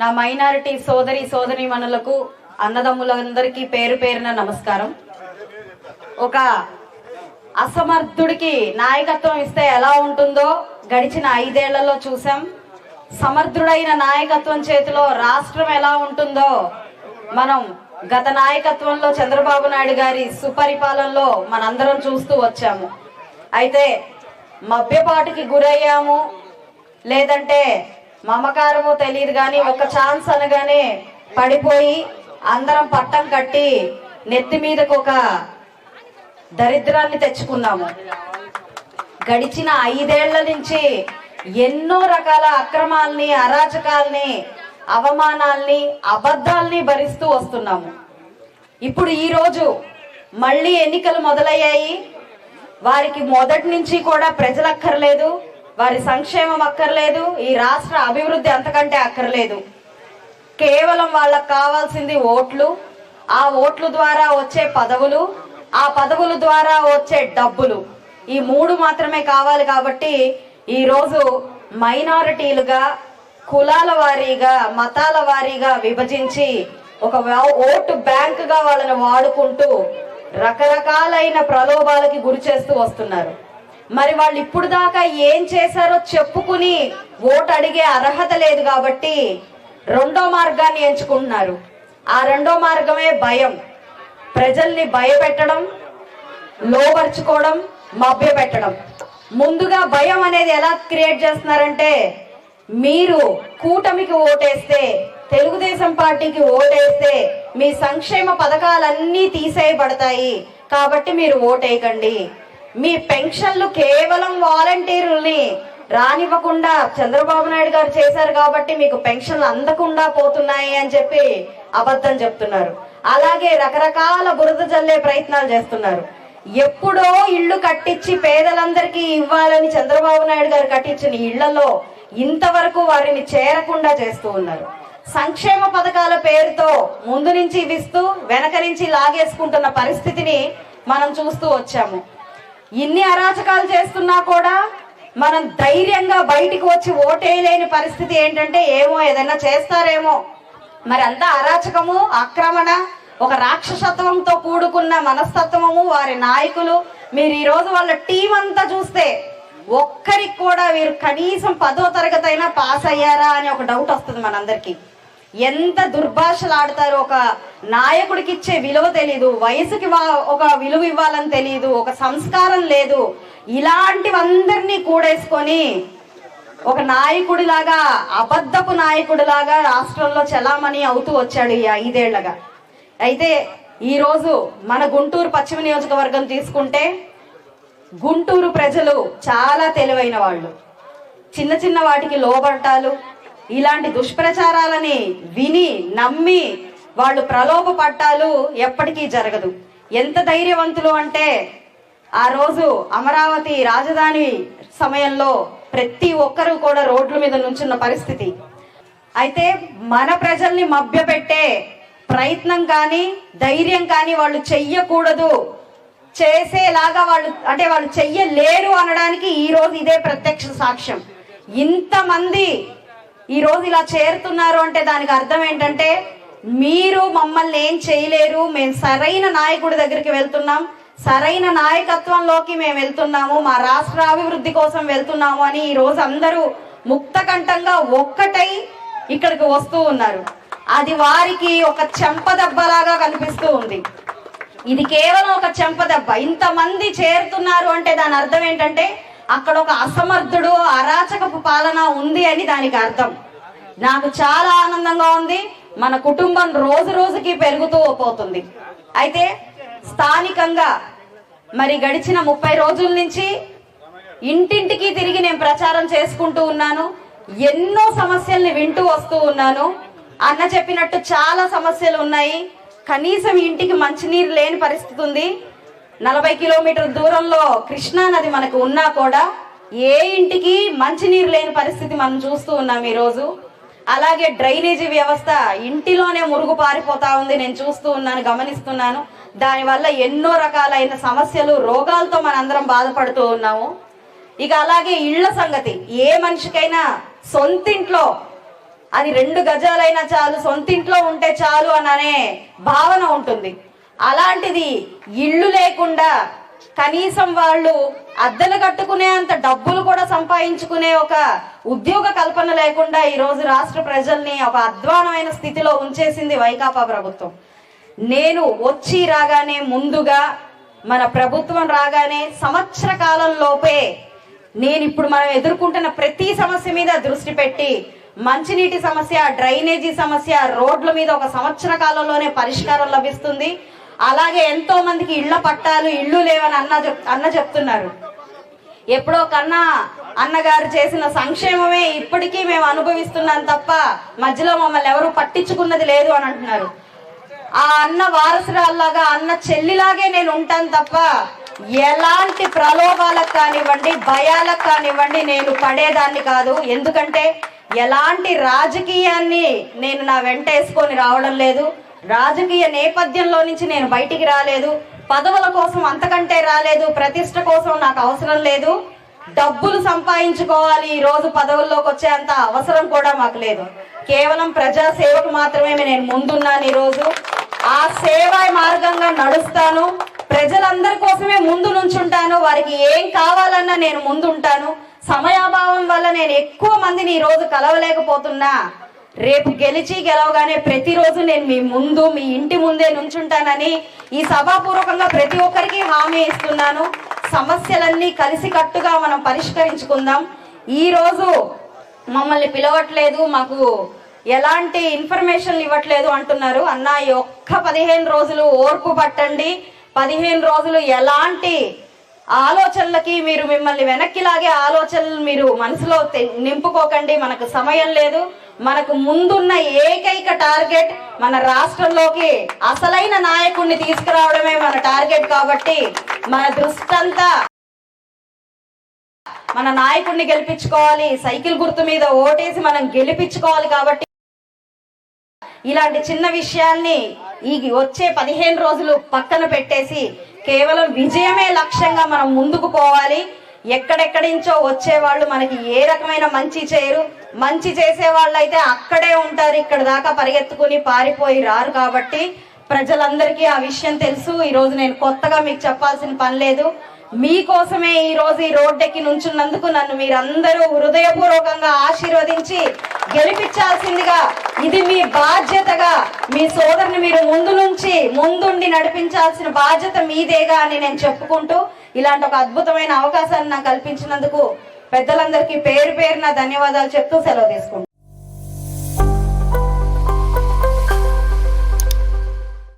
నా మైనారిటీ సోదరి సోదరి మనులకు అన్నదమ్ములందరికీ పేరు పేరున నమస్కారం. ఒక అసమర్థుడికి నాయకత్వం ఇస్తే ఎలా ఉంటుందో గడిచిన ఐదేళ్ళలో చూసాం సమర్థుడైన నాయకత్వం చేతిలో రాష్ట్రం ఎలా ఉంటుందో మనం గత నాయకత్వంలో చంద్రబాబు నాయుడు గారి సుపరిపాలనలో మనందరం చూస్తూ వచ్చాము. అయితే మభ్యపాటికి గురయ్యాము. లేదంటే మమకారమో తెలియదు కానీ ఒక ఛాన్స్ అనగానే పడిపోయి అందరం పట్టం కట్టి నెత్తి మీదకు ఒక దరిద్రాన్ని తెచ్చుకున్నాము. గడిచిన ఐదేళ్ళ నుంచి ఎన్నో రకాల అక్రమాల్ని అరాచకాల్ని అవమానాల్ని అబద్ధాల్ని భరిస్తూ వస్తున్నాము. ఇప్పుడు ఈ రోజు మళ్ళీ ఎన్నికలు మొదలయ్యాయి. వారికి మొదటి నుంచి కూడా ప్రజలు అక్కర్లేదు వారి సంక్షేమం అక్కర్లేదు ఈ రాష్ట్ర అభివృద్ధి అంతకంటే అక్కర్లేదు. కేవలం వాళ్ళకు కావాల్సింది ఓట్లు ఆ ఓట్లు ద్వారా వచ్చే పదవులు ఆ పదవుల ద్వారా వచ్చే డబ్బులు. ఈ మూడు మాత్రమే కావాలి కాబట్టి ఈరోజు మైనారిటీలుగా కులాల వారీగా మతాల వారీగా విభజించి ఒక ఓటు బ్యాంకుగా వాళ్ళని వాడుకుంటూ రకరకాలైన ప్రలోభాలకి గురి చేస్తూ వస్తున్నారు. మరి వాళ్ళు ఇప్పుడు దాకా ఏం చేశారో చెప్పుకుని ఓటు అడిగే అర్హత లేదు కాబట్టి రెండో మార్గాన్ని ఎంచుకుంటున్నారు. ఆ రెండో మార్గమే భయం. ప్రజల్ని భయపెట్టడం లోపరుచుకోవడం మభ్యపెట్టడం. ముందుగా భయం అనేది ఎలా క్రియేట్ చేస్తున్నారంటే మీరు కూటమికి ఓటేస్తే తెలుగుదేశం పార్టీకి ఓటేస్తే మీ సంక్షేమ పథకాలన్నీ తీసేయబడతాయి. కాబట్టి మీరు ఓటేయకండి. మీ పెన్షన్లు కేవలం వాలంటీర్లని రానివ్వకుండా చంద్రబాబు నాయుడు గారు చేశారు కాబట్టి మీకు పెన్షన్లు అందకుండా పోతున్నాయి అని చెప్పి అబద్ధం చెప్తున్నారు. అలాగే రకరకాల బురద జల్లే ప్రయత్నాలు చేస్తున్నారు. ఎప్పుడో ఇళ్ళు కట్టించి పేదలందరికీ ఇవ్వాలని చంద్రబాబు నాయుడు గారు కట్టించిన ఇళ్ళలో ఇంతవరకు వారిని చేరకుండా చేస్తూ ఉన్నారు. సంక్షేమ పథకాల పేరుతో ముందు నుంచి ఇవిస్తూ వెనక నుంచి లాగేసుకుంటున్న పరిస్థితిని మనం చూస్తూ వచ్చాము. ఇన్ని అరాచకాలు చేస్తున్నా కూడా మనం ధైర్యంగా బయటికి వచ్చి ఓటేయలేని పరిస్థితి ఏంటంటే ఏమో ఏదైనా చేస్తారేమో. మరి అంతా అరాచకము ఆక్రమణ ఒక రాక్షసత్వంతో కూడుకున్న మనస్తత్వము వారి నాయకులు మీరు ఈరోజు వాళ్ళ టీం అంతా చూస్తే ఒక్కరికి కూడా వీరు కనీసం పదో తరగతి అయినా పాస్ అయ్యారా అని ఒక డౌట్ వస్తుంది మనందరికీ. ఎంత దుర్భాషలాడతారు ఒక నాయకుడికి ఇచ్చే విలువ తెలీదు వయసుకి వా- ఒక విలువ ఇవ్వాలని తెలియదు ఒక సంస్కారం లేదు. ఇలాంటివందరినీ కూడేసుకొని ఒక నాయకుడిలాగా అబద్ధపు నాయకుడిలాగా రాష్ట్రంలో చలామణి అవుతూ వచ్చాడు ఈ ఐదేళ్ళగా. అయితే ఈ రోజు మన గుంటూరు పశ్చిమ నియోజకవర్గం తీసుకుంటే గుంటూరు ప్రజలు చాలా తెలివైన వాళ్ళు. చిన్న చిన్న వాటికి లోబట్టాలు ఇలాంటి దుష్ప్రచారాలని విని నమ్మి వాళ్ళు ప్రలోభ పట్టాలు ఎప్పటికీ జరగదు. ఎంత ధైర్యవంతులు అంటే ఆ రోజు అమరావతి రాజధాని సమయంలో ప్రతి ఒక్కరూ కూడా రోడ్ల మీద నుంచున్న పరిస్థితి. అయితే మన ప్రజల్ని మభ్యపెట్టే ప్రయత్నం కానీ ధైర్యం కానీ వాళ్ళు చెయ్యకూడదు. చేసేలాగా వాళ్ళు అంటే వాళ్ళు చెయ్యలేరు అనడానికి ఈ రోజు ఇదే ప్రత్యక్ష సాక్ష్యం. ఇంతమంది ఈ రోజు ఇలా చేరుతున్నారు అంటే దానికి అర్థం ఏంటంటే మీరు మమ్మల్ని ఏం చేయలేరు. మేము సరైన నాయకుడి దగ్గరికి వెళ్తున్నాం. సరైన నాయకత్వంలోకి మేము వెళ్తున్నాము. మా రాష్ట్ర అభివృద్ధి కోసం వెళ్తున్నాము అని ఈ రోజు అందరూ ముక్తకంఠంగా ఒక్కటై ఇక్కడికి వస్తూ ఉన్నారు. అది వారికి ఒక చెంపదెబ్బలాగా కనిపిస్తూ ఉంది. ఇది కేవలం ఒక చెంపదెబ్బ ఇంతమంది చేరుతున్నారు అంటే దాని అర్థం ఏంటంటే అక్కడ ఒక అసమర్థుడు అరాచకపు పాలన ఉంది అని దానికి అర్థం. నాకు చాలా ఆనందంగా ఉంది. మన కుటుంబం రోజు రోజుకి పెరుగుతూ పోతుంది. అయితే స్థానికంగా మరి గడిచిన ముప్పై రోజుల నుంచి ఇంటింటికి తిరిగి నేను ప్రచారం చేసుకుంటూ ఉన్నాను. ఎన్నో సమస్యల్ని వింటూ వస్తూ ఉన్నాను. అన్న చెప్పినట్టు చాలా సమస్యలు ఉన్నాయి. కనీసం ఇంటికి మంచినీరు లేని పరిస్థితి ఉంది. నలభై కిలోమీటర్ల దూరంలో కృష్ణా నది మనకు ఉన్నా కూడా ఏ ఇంటికి మంచినీరు లేని పరిస్థితి మనం చూస్తూ ఉన్నాం ఈరోజు. అలాగే డ్రైనేజీ వ్యవస్థ ఇంటిలోనే మురుగు పారిపోతా ఉంది. నేను చూస్తూ ఉన్నాను గమనిస్తున్నాను. దానివల్ల ఎన్నో రకాలైన సమస్యలు రోగాలతో మనందరం బాధపడుతూ ఉన్నాము. ఇక అలాగే ఇళ్ళ సంగతి. ఏ మనిషికైనా సొంతింట్లో అది రెండు గజాలైనా చాలు సొంతింట్లో ఉంటే చాలు అనే భావన ఉంటుంది. అలాంటిది ఇళ్ళు లేకుండా కనీసం వాళ్ళు అద్దెలు కట్టుకునే అంత డబ్బులు కూడా సంపాదించుకునే ఒక ఉద్యోగ కల్పన లేకుండా ఈ రోజు రాష్ట్ర ప్రజల్ని ఒక అధ్వానమైన స్థితిలో ఉంచేసింది వైకాపా ప్రభుత్వం. నేను వచ్చి రాగానే ముందుగా మన ప్రభుత్వం రాగానే సంవత్సర కాలంలోపే నేను ఇప్పుడు మనం ఎదుర్కొంటున్న ప్రతి సమస్య మీద దృష్టి పెట్టి మంచినీటి సమస్య డ్రైనేజీ సమస్య రోడ్ల మీద ఒక సంవత్సర కాలంలోనే పరిష్కారం లభిస్తుంది. అలాగే ఎంతో మందికి ఇళ్ళ పట్టాలు ఇళ్ళు లేవని అన్న చెప్- అన్న చెప్తున్నారు. ఎప్పుడో కన్నా అన్నగారు చేసిన సంక్షేమమే ఇప్పటికీ మేము అనుభవిస్తున్నాం తప్ప మధ్యలో మమ్మల్ని ఎవరు పట్టించుకున్నది లేదు అని అంటున్నారు. ఆ అన్న వారసురాల్లాగా అన్న చెల్లిలాగే నేను ఉంటాను తప్ప ఎలాంటి ప్రలోభాలకు కానివ్వండి భయాలకు కానివ్వండి నేను పడేదాన్ని కాదు. ఎందుకంటే ఎలాంటి రాజకీయాన్ని నేను నా వెంట వేసుకొని రావడం లేదు. రాజకీయ నేపథ్యంలో నుంచి నేను బయటికి రాలేదు. పదవుల కోసం అంతకంటే రాలేదు. ప్రతిష్ట కోసం నాకు అవసరం లేదు. డబ్బులు సంపాదించుకోవాలి. ఈ రోజు పదవుల్లోకి వచ్చేంత అవసరం కూడా మాకు లేదు. కేవలం ప్రజా సేవకు మాత్రమే నేను ముందున్నాను ఈరోజు. ఆ సేవ మార్గంగా నడుస్తాను. ప్రజలందరి కోసమే ముందు నుంచుంటాను. వారికి ఏం కావాలన్నా నేను ముందుంటాను. సమయాభావం వల్ల నేను ఎక్కువ మందిని ఈరోజు కలవలేకపోతున్నా. రేపు గెలిచి గెలవగానే ప్రతిరోజు నేను మీ ముందు మీ ఇంటి ముందే నుంచుంటానని ఈ సభాపూర్వకంగా ప్రతి ఒక్కరికి హామీ ఇస్తున్నాను. సమస్యలన్నీ కలిసికట్టుగా మనం పరిష్కరించుకుందాం. ఈ రోజు మమ్మల్ని పిలవట్లేదు మాకు ఎలాంటి ఇన్ఫర్మేషన్ ఇవ్వట్లేదు అంటున్నారు. అన్న ఈ ఒక్క పదిహేను రోజులు ఓర్పు పట్టండి. పదిహేను రోజులు ఎలాంటి ఆలోచనలకి మీరు మిమ్మల్ని వెనక్కి లాగే ఆలోచనలు మీరు మనసులో తె- నింపుకోకండి. మనకు సమయం లేదు. మనకు ముందున్న ఏకైక టార్గెట్ మన రాష్ట్రంలోకి అసలైన నాయకుడిని తీసుకురావడమే మన టార్గెట్ కాబట్టి మన దృష్టంతా మన నాయకుడిని గెలిపించుకోవాలి. సైకిల్ గుర్తు మీద ఓటేసి మనం గెలిపించుకోవాలి కాబట్టి ఇలాంటి చిన్న విషయాన్ని ఈ వచ్చే పదిహేను రోజులు పక్కన పెట్టేసి కేవలం విజయమే లక్ష్యంగా మనం ముందుకు పోవాలి. ఎక్కడెక్కడి నుంచో వచ్చే వాళ్ళు మనకి ఏ రకమైన మంచి చేయరు. మంచి చేసే వాళ్ళు అయితే అక్కడే ఉంటారు. ఇక్కడ దాకా పరిగెత్తుకుని పారిపోయి రారు కాబట్టి ప్రజలందరికీ ఆ విషయం తెలుసు. ఈరోజు నేను కొత్తగా మీకు చెప్పాల్సిన పని లేదు. మీకోసమే ఈరోజు ఈ రోడ్డెక్కి నుంచున్నందుకు నన్ను మీరందరూ హృదయపూర్వకంగా ఆశీర్వదించి గెలిపించాల్సిందిగా. ఇది మీ బాధ్యతగా మీ సోదరుని మీరు ముందు నుంచి ముందు ముందుండి నడిపించాల్సిన బాధ్యత మీదేగా అని నేను చెప్పుకుంటూ ఇలాంటి ఒక అద్భుతమైన అవకాశాన్ని నాకు కల్పించినందుకు పెద్దలందరికీ పేరు పేరున ధన్యవాదాలు చెప్తూ సెలవు తీసుకుంటాను